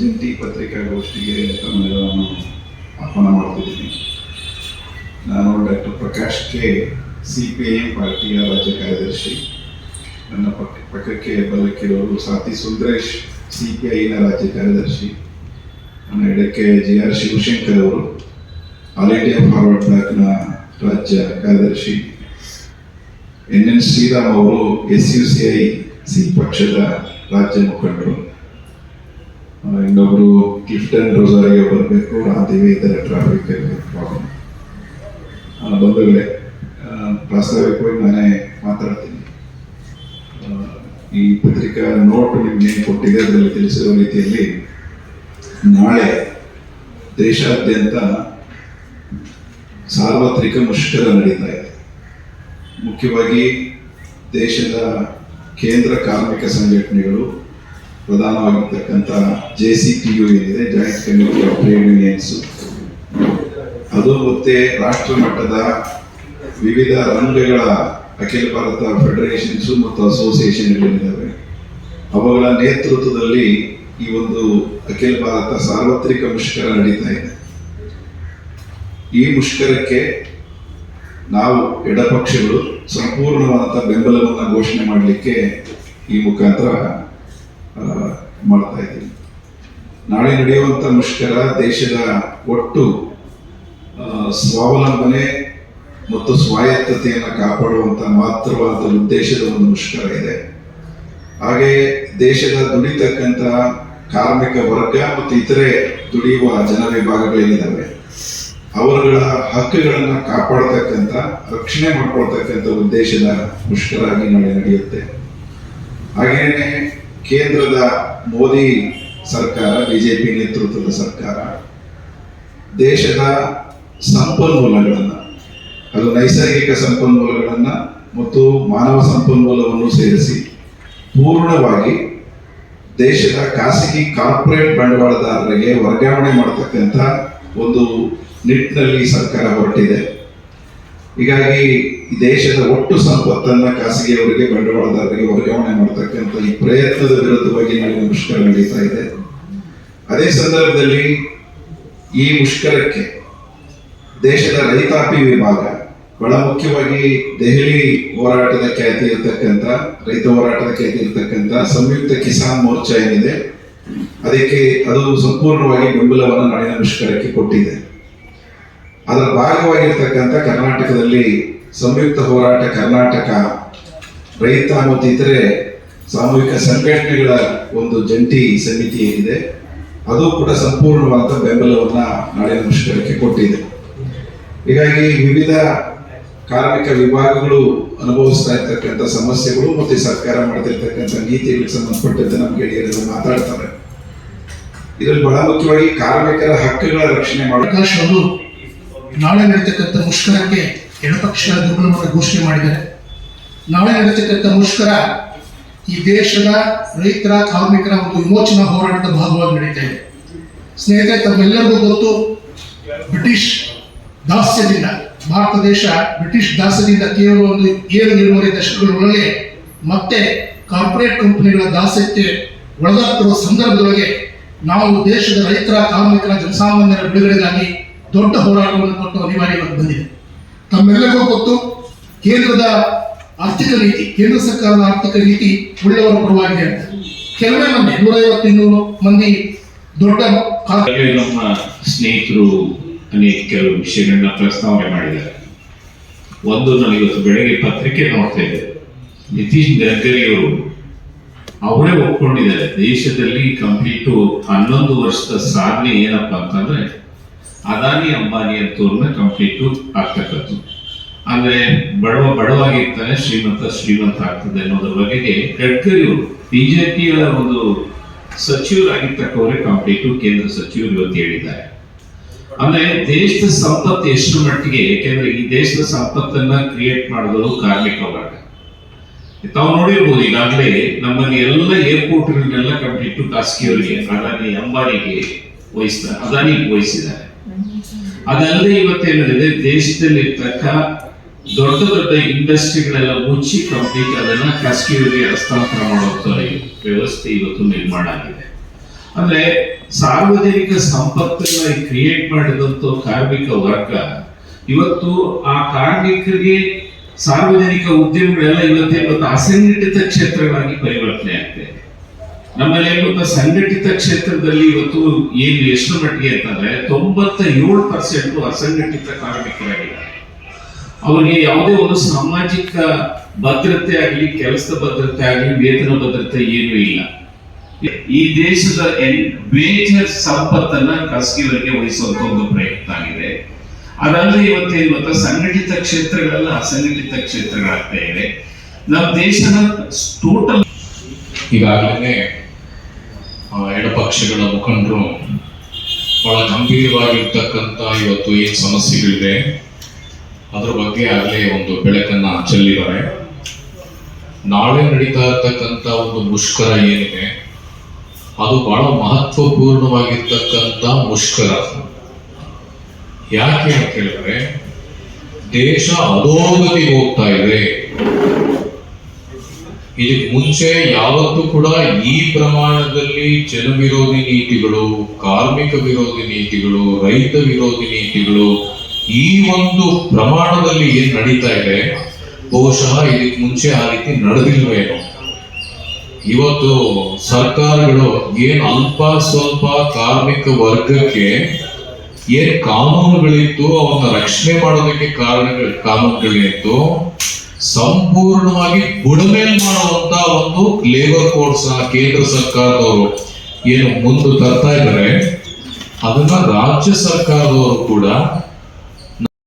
ಜಂಟಿ ಪತ್ರಿಕಾಗೋಷ್ಠಿಗೆ ತಮ್ಮೆಲ್ಲರನ್ನು ಆಹ್ವಾನ ಮಾಡ್ತಿದ್ದೀನಿ. ನಾನು doctor Prakash K C P M ಪಾರ್ಟಿಯ ರಾಜ್ಯ ಕಾರ್ಯದರ್ಶಿ. ನನ್ನ ಪಕ್ಕ ಪಕ್ಕಕ್ಕೆ ಬಲಕ್ಕಿರೋರು ಸಾತಿ ಸುಂದರೇಶ್ ಸಿ ಪಿ ಐನ ರಾಜ್ಯ ಕಾರ್ಯದರ್ಶಿ. ನನ್ನ ಎಡಕ್ಕೆ ಜಿ ಆರ್ ಶಿವಶಂಕರ್ ಅವರು, ಆಲ್ ಇಂಡಿಯಾ ಫಾರ್ವರ್ಡ್ ಬ್ಲಾಕ್ನ ರಾಜ್ಯ ಕಾರ್ಯದರ್ಶಿ. ಎನ್ ಎನ್ ಶ್ರೀರಾಮ್ ಅವರು S U C I, C ಪಕ್ಷದ ರಾಜ್ಯ ಮುಖಂಡರು. ಆ, ಗಿಫ್ಟ್ ಅಂಡ್ ರೋಸಾರಿಗೆ ಬರಬೇಕು ಆ ದೇವಿ ಇದ್ದಾರೆ ಟ್ರಾಫಿಕ್ ಪ್ರಾಬ್ಲಮ್ ಬಂಧುಗಳೇ ಪ್ರಾಸ್ತಾವಿಕವಾಗಿ ನಾನೇ ಮಾತಾಡ್ತೀನಿ. ಈ ಪತ್ರಿಕಾ ನೋಟ್ ನಿಮ್ಗೆ ಕೊಟ್ಟಿದೆ ಅದರಲ್ಲಿ ತಿಳಿಸಿರೋ ರೀತಿಯಲ್ಲಿ ನಾಳೆ ದೇಶಾದ್ಯಂತ ಸಾರ್ವತ್ರಿಕ ಮುಷ್ಕರ ನಡೀತಾ ಇದೆ. ಮುಖ್ಯವಾಗಿ ದೇಶದ ಕೇಂದ್ರ ಕಾರ್ಮಿಕ ಸಂಘಟನೆಗಳು ಪ್ರಧಾನವಾಗಿರ್ತಕ್ಕಂಥ ಜೆ ಸಿ ಟಿ ಯು ಏನಿದೆ joint committee of trade unions ಅದು ಮತ್ತೆ ರಾಷ್ಟ್ರ ಮಟ್ಟದ ವಿವಿಧ ರಂಗಗಳ ಅಖಿಲ ಭಾರತ ಫೆಡರೇಷನ್ಸ್ ಮತ್ತು ಅಸೋಸಿಯೇಷನ್ಗಳಿದ್ದಾವೆ ಅವುಗಳ ನೇತೃತ್ವದಲ್ಲಿ ಈ ಒಂದು ಅಖಿಲ ಭಾರತ ಸಾರ್ವತ್ರಿಕ ಮುಷ್ಕರ ನಡೀತಾ ಇದೆ. ಈ ಮುಷ್ಕರಕ್ಕೆ ನಾವು ಎಡಪಕ್ಷಗಳು ಸಂಪೂರ್ಣವಾದಂಥ ಬೆಂಬಲವನ್ನು ಘೋಷಣೆ ಮಾಡಲಿಕ್ಕೆ ಈ ಮುಖಾಂತರ ಮಾಡ್ತಾ ಇದ್ದೀನಿ ನಾಳೆ ನಡೆಯುವಂಥ ಮುಷ್ಕರ ದೇಶದ ಒಟ್ಟು ಸ್ವಾವಲಂಬನೆ ಮತ್ತು ಸ್ವಾಯತ್ತತೆಯನ್ನು ಕಾಪಾಡುವಂಥ ಮಾತ್ರವಾದ ಉದ್ದೇಶದ ಒಂದು ಮುಷ್ಕರ ಇದೆ. ಹಾಗೆ ದೇಶದ ದುಡಿತಕ್ಕಂಥ ಕಾರ್ಮಿಕ ವರ್ಗ ಮತ್ತು ಇತರೆ ದುಡಿಯುವ ಜನ ವಿಭಾಗಗಳೇನಿದ್ದಾವೆ ಅವರುಗಳ ಹಕ್ಕುಗಳನ್ನು ಕಾಪಾಡತಕ್ಕಂಥ ರಕ್ಷಣೆ ಮಾಡ್ಕೊಳ್ತಕ್ಕಂಥ ಉದ್ದೇಶದ ಮುಷ್ಕರ ಆಗಿ ನಾಳೆ ನಡೆಯುತ್ತೆ. ಹಾಗೇನೆ ಕೇಂದ್ರದ ಮೋದಿ ಸರ್ಕಾರ, ಬಿಜೆಪಿ ನೇತೃತ್ವದ ಸರ್ಕಾರ, ದೇಶದ ಸಂಪನ್ಮೂಲಗಳನ್ನು, ಅದು ನೈಸರ್ಗಿಕ ಸಂಪನ್ಮೂಲಗಳನ್ನು ಮತ್ತು ಮಾನವ ಸಂಪನ್ಮೂಲವನ್ನು ಸೇರಿಸಿ ಪೂರ್ಣವಾಗಿ ದೇಶದ ಖಾಸಗಿ ಕಾರ್ಪೊರೇಟ್ ಬಂಡವಾಳದಾರರಿಗೆ ವರ್ಗಾವಣೆ ಮಾಡತಕ್ಕಂಥ ಒಂದು ನಿಟ್ಟಿನಲ್ಲಿ ಸರ್ಕಾರ ಹೊರಟಿದೆ. ಹೀಗಾಗಿ ದೇಶದ ಒಟ್ಟು ಸಂಪತ್ತನ್ನ ಖಾಸಗಿಯವರಿಗೆ, ಬಂಡವಾಳದಾರರಿಗೆ ವರ್ಗಾವಣೆ ಮಾಡತಕ್ಕಂಥ ಈ ಪ್ರಯತ್ನದ ವಿರುದ್ಧವಾಗಿ ನಾಳೆ ಮುಷ್ಕರ ನಡೀತಾ ಇದೆ. ಅದೇ ಸಂದರ್ಭದಲ್ಲಿ ಈ ಮುಷ್ಕರಕ್ಕೆ ದೇಶದ ರೈತಾಪಿ ವಿಭಾಗ, ಬಹಳ ಮುಖ್ಯವಾಗಿ ದೆಹಲಿ ಹೋರಾಟದ ಖ್ಯಾತಿ ಇರತಕ್ಕಂಥ, ರೈತ ಹೋರಾಟದ ಖ್ಯಾತಿ ಇರತಕ್ಕಂಥ ಸಂಯುಕ್ತ ಕಿಸಾನ್ ಮೋರ್ಚಾ ಏನಿದೆ, ಅದಕ್ಕೆ ಅದು ಸಂಪೂರ್ಣವಾಗಿ ಬೆಂಬಲವನ್ನು ನಾಡಿನ ಮುಷ್ಕರಕ್ಕೆ ಕೊಟ್ಟಿದೆ. ಅದರ ಭಾಗವಾಗಿರ್ತಕ್ಕಂಥ ಕರ್ನಾಟಕದಲ್ಲಿ ಸಂಯುಕ್ತ ಹೋರಾಟ ಕರ್ನಾಟಕ ರೈತ ಮತ್ತು ಇತರೆ ಸಾಮೂಹಿಕ ಸಂಘಟನೆಗಳ ಒಂದು ಜಂಟಿ ಸಮಿತಿ ಏನಿದೆ, ಅದು ಕೂಡ ಸಂಪೂರ್ಣವಾದ ಬೆಂಬಲವನ್ನು ನಾಡಿನ ಮುಷ್ಕರಕ್ಕೆ ಕೊಟ್ಟಿದೆ. ಹೀಗಾಗಿ ವಿವಿಧ ಕಾರ್ಮಿಕ ವಿಭಾಗಗಳು ಅನುಭವಿಸ್ತಾ ಇರ್ತಕ್ಕಂಥ ಸಮಸ್ಯೆಗಳು ಮತ್ತು ಸರ್ಕಾರ ಮಾಡ್ತಿರ್ತಕ್ಕಂಥ ನೀತಿಗಳಿಗೆ ಸಂಬಂಧಪಟ್ಟಂತೆ ನಮ್ಮ ಗೆಳೆಯರೆಲ್ಲ ಮಾತಾಡ್ತಾರೆ. ಇದರಲ್ಲಿ ಬಹಳ ಮುಖ್ಯವಾಗಿ ಕಾರ್ಮಿಕರ ಹಕ್ಕುಗಳ ರಕ್ಷಣೆ ಮಾಡಿ ನಾಳೆ ನಡೀತಕ್ಕಂಥ ಮುಷ್ಕರಕ್ಕೆ ಎಡಪಕ್ಷಗಳ ದುರ್ಬಲವನ್ನು ಘೋಷಣೆ ಮಾಡಿದ್ದಾರೆ. ನಾಳೆ ನಡೀತಕ್ಕಂಥ ಮುಷ್ಕರ ಈ ದೇಶದ ರೈತರ, ಕಾರ್ಮಿಕರ ಒಂದು ವಿಮೋಚನಾ ಹೋರಾಟದ ಭಾಗವಾಗಿ ನಡೀತಾ ಇದೆ. ಸ್ನೇಹಿತರೆ, ತಮ್ಮೆಲ್ಲರಿಗೂ ಗೊತ್ತು, ಬ್ರಿಟಿಷ್ ದಾಸ್ಯದಿಂದ, ಭಾರತ ದೇಶ ಬ್ರಿಟಿಷ್ ದಾಸ್ಯದಿಂದ ಕೇವಲ ಒಂದು ಏಳು ಏಳುವರೆ ದಶಕಗಳೊಳಗೆ ಮತ್ತೆ ಕಾರ್ಪೊರೇಟ್ ಕಂಪನಿಗಳ ದಾಸ್ಯಕ್ಕೆ ಒಳಗಾಗ್ತಿರುವ ಸಂದರ್ಭದೊಳಗೆ ನಾವು ದೇಶದ ರೈತರ, ಕಾರ್ಮಿಕರ, ಜನಸಾಮಾನ್ಯರ ಬಿಡುಗಡೆಗಾಗಿ ದೊಡ್ಡ ಹೋರಾಟವನ್ನು ಕೊಟ್ಟು ಅನಿವಾರ್ಯವಾಗಿ ಬಂದಿದೆ. ತಮ್ಮೆಲ್ಲರಿಗೂ ಗೊತ್ತು, ಕೇಂದ್ರದ ಆರ್ಥಿಕ ನೀತಿ, ಕೇಂದ್ರ ಸರ್ಕಾರದ ಆರ್ಥಿಕ ನೀತಿ ಒಳ್ಳೆಯವರ ಪರವಾಗಿದೆ ಅಂತ. ಕೆಲವೇ ಮಂದಿ, ನೂರೈವತ್ತು ಇನ್ನೂರು ಮಂದಿ ದೊಡ್ಡ ನಮ್ಮ ಸ್ನೇಹಿತರು ಅನೇಕ ಕೆಲವು ವಿಷಯಗಳನ್ನ ಪ್ರಸ್ತಾವನೆ ಮಾಡಿದ್ದಾರೆ. ಒಂದು ನಾನು ಇವತ್ತು ಬೆಳಗ್ಗೆ ಪತ್ರಿಕೆ ನೋಡ್ತಾ ಇದ್ದೆ. ನಿತೀಶ್ ಗಡ್ಕರಿ ಅವರು ಅವರೇ ಒಪ್ಕೊಂಡಿದ್ದಾರೆ, ದೇಶದಲ್ಲಿ ಕಂಪ್ಲೀಟು ಹನ್ನೊಂದು ವರ್ಷದ ಸಾಧನೆ ಏನಪ್ಪಾ ಅಂತಂದ್ರೆ ಅದಾನಿ ಅಂಬಾನಿ ಅಂತವ್ರನ್ನ ಕಂಪ್ಲೀಟು ಆಗ್ತಕ್ಕದ್ದು ಅಂದ್ರೆ ಬಡವ ಬಡವಾಗಿರ್ತಾನೆ ಶ್ರೀಮಂತ ಶ್ರೀಮಂತ ಆಗ್ತದೆ ಅನ್ನೋದ್ರ ಬಗೆಗೆ ಗಡ್ಕರಿ ಅವರು ಬಿಜೆಪಿಯ ಒಂದು ಸಚಿವರಾಗಿರ್ತಕ್ಕವರೇ ಕಂಪ್ಲೀಟು ಕೇಂದ್ರ ಸಚಿವರು ಇವತ್ತು ಹೇಳಿದ್ದಾರೆ. ಅಂದ್ರೆ ದೇಶದ ಸಂಪತ್ತು ಎಷ್ಟು ಮಟ್ಟಿಗೆ ಯಾಕೆಂದ್ರೆ ಈ ದೇಶದ ಸಂಪತ್ತನ್ನ ಕ್ರಿಯೇಟ್ ಮಾಡೋದು ಕಾರ್ಮಿಕ ವರ್ಗ. ತಾವು ನೋಡಿರ್ಬೋದು ಈಗಾಗಲೇ ನಮ್ಮಲ್ಲಿ ಎಲ್ಲ ಏರ್ಪೋರ್ಟ್ಗಳನ್ನೆಲ್ಲ ಕಂಪ್ಲೀಟ್ ಖಾಸಗಿಯವರಿಗೆ, ಅದಾನಿ ಅಂಬಾನಿಗೆ ವಹಿಸ್ತಾರೆ ಅದಾನಿಗೆ ವಹಿಸಿದ್ದಾರೆ. ಅದಲ್ಲದೆ ಇವತ್ತೇನಿದೆ ದೇಶದಲ್ಲಿ ಇರ್ತಕ್ಕ ದೊಡ್ಡ ದೊಡ್ಡ ಇಂಡಸ್ಟ್ರಿಗಳೆಲ್ಲ ಮುಚ್ಚಿ ಕಂಪ್ಲೀಟ್ ಅದನ್ನ ಖಾಸಗಿಯವರಿಗೆ ಹಸ್ತಾಂತರ ಮಾಡುವಂತ ವ್ಯವಸ್ಥೆ ಇವತ್ತು ನಿರ್ಮಾಣ ಆಗಿದೆ. ಅಂದ್ರೆ ಸಾರ್ವಜನಿಕ ಸಂಪತ್ತನ್ನ ಕ್ರಿಯೇಟ್ ಮಾಡಿದಂತ ಕಾರ್ಮಿಕ ವರ್ಗ ಇವತ್ತು ಆ ಕಾರ್ಮಿಕರಿಗೆ ಸಾರ್ವಜನಿಕ ಉದ್ಯಮಗಳೆಲ್ಲ ಇವತ್ತೇ ಇವತ್ತು ಅಸಂಘಟಿತ ಕ್ಷೇತ್ರಗಳಾಗಿ ಪರಿವರ್ತನೆ ಆಗ್ತಾ ಇದೆ. ನಮ್ಮಲ್ಲಿ ಸಂಘಟಿತ ಕ್ಷೇತ್ರದಲ್ಲಿ ಇವತ್ತು ಏನು ಎಷ್ಟು ಮಟ್ಟಿಗೆ ಅಂತಂದ್ರೆ ತೊಂಬತ್ತ ಏಳು ಪರ್ಸೆಂಟ್ ಅಸಂಘಟಿತ ಕಾರ್ಮಿಕರಾಗಿದ್ದಾರೆ. ಅವರಿಗೆ ಯಾವುದೇ ಒಂದು ಸಾಮಾಜಿಕ ಭದ್ರತೆ ಆಗಲಿ, ಕೆಲಸದ ಭದ್ರತೆ ಆಗಲಿ, ವೇತನ ಭದ್ರತೆ ಏನೂ ಇಲ್ಲ. ಈ ದೇಶದ ಮೇಜರ್ ಸಂಪತ್ತನ್ನ ಖಾಸಗಿವರಿಗೆ ವಹಿಸುವಂತ ಒಂದು ಪ್ರಯತ್ನ ಆಗಿದೆ. ಅದಲ್ಲದೆ ಇವತ್ತೇನು ಗೊತ್ತಾ, ಸಂಘಟಿತ ಕ್ಷೇತ್ರಗಳೆಲ್ಲ ಅಸಂಘಟಿತ ಕ್ಷೇತ್ರಗಳಾಗ್ತಾ ಇದೆ ನಮ್ಮ ದೇಶದ ಟೋಟಲ್ ಈಗಾಗಲೇ ಎಡಪಕ್ಷಗಳ ಮುಖಂಡರು, ಬಹಳ ಗಂಭೀರವಾಗಿರ್ತಕ್ಕಂಥ ಇವತ್ತು ಏನು ಸಮಸ್ಯೆಗಳಿದೆ ಅದ್ರ ಬಗ್ಗೆ ಆಗಲೇ ಒಂದು ಬೆಳಕನ್ನ ಚೆಲ್ಲಿದ್ದಾರೆ. ನಾಳೆ ನಡೀತಾ ಇರ್ತಕ್ಕಂಥ ಒಂದು ಮುಷ್ಕರ ಏನಿದೆ, ಅದು ಬಹಳ ಮಹತ್ವಪೂರ್ಣವಾಗಿರ್ತಕ್ಕಂಥ ಮುಷ್ಕರ. ಯಾಕೆ ಅಂತ ಹೇಳಿದ್ರೆ, ದೇಶ ಅಧೋಗತಿಗೆ ಹೋಗ್ತಾ ಇದೆ. ಇದಕ್ಕೆ ಮುಂಚೆ ಯಾವತ್ತೂ ಕೂಡ ಈ ಪ್ರಮಾಣದಲ್ಲಿ ಜನವಿರೋಧಿ ನೀತಿಗಳು, ಕಾರ್ಮಿಕ ವಿರೋಧಿ ನೀತಿಗಳು, ರೈತ ವಿರೋಧಿ ನೀತಿಗಳು ಈ ಒಂದು ಪ್ರಮಾಣದಲ್ಲಿ ಏನ್ ನಡೀತಾ ಇದೆ, ಬಹುಶಃ ಇದಕ್ಕೆ ಮುಂಚೆ ಆ ರೀತಿ ನಡೆದಿಲ್ವೇನೋ ಇವತ್ತು ಸರ್ಕಾರಗಳು ಏನ್ ಅಲ್ಪ ಸ್ವಲ್ಪ ಕಾರ್ಮಿಕ ವರ್ಗಕ್ಕೆ ಏನ್ ಕಾನೂನುಗಳಿತ್ತು, ಅವನ್ನ ರಕ್ಷಣೆ ಮಾಡೋದಕ್ಕೆ ಕಾರಣಗಳು, ಕಾನೂನುಗಳಿತ್ತು ಸಂಪೂರ್ಣವಾಗಿ ಬುಡಮೇಲ್ ಮಾಡುವಂತ ಒಂದು ಲೇಬರ್ ಕೋಡ್ಸ್ ಕೇಂದ್ರ ಸರ್ಕಾರದವರು ಏನು ಮುಂದೆ ತರ್ತಾ ಇದ್ದಾರೆ, ಅದನ್ನ ರಾಜ್ಯ ಸರ್ಕಾರದವರು ಕೂಡ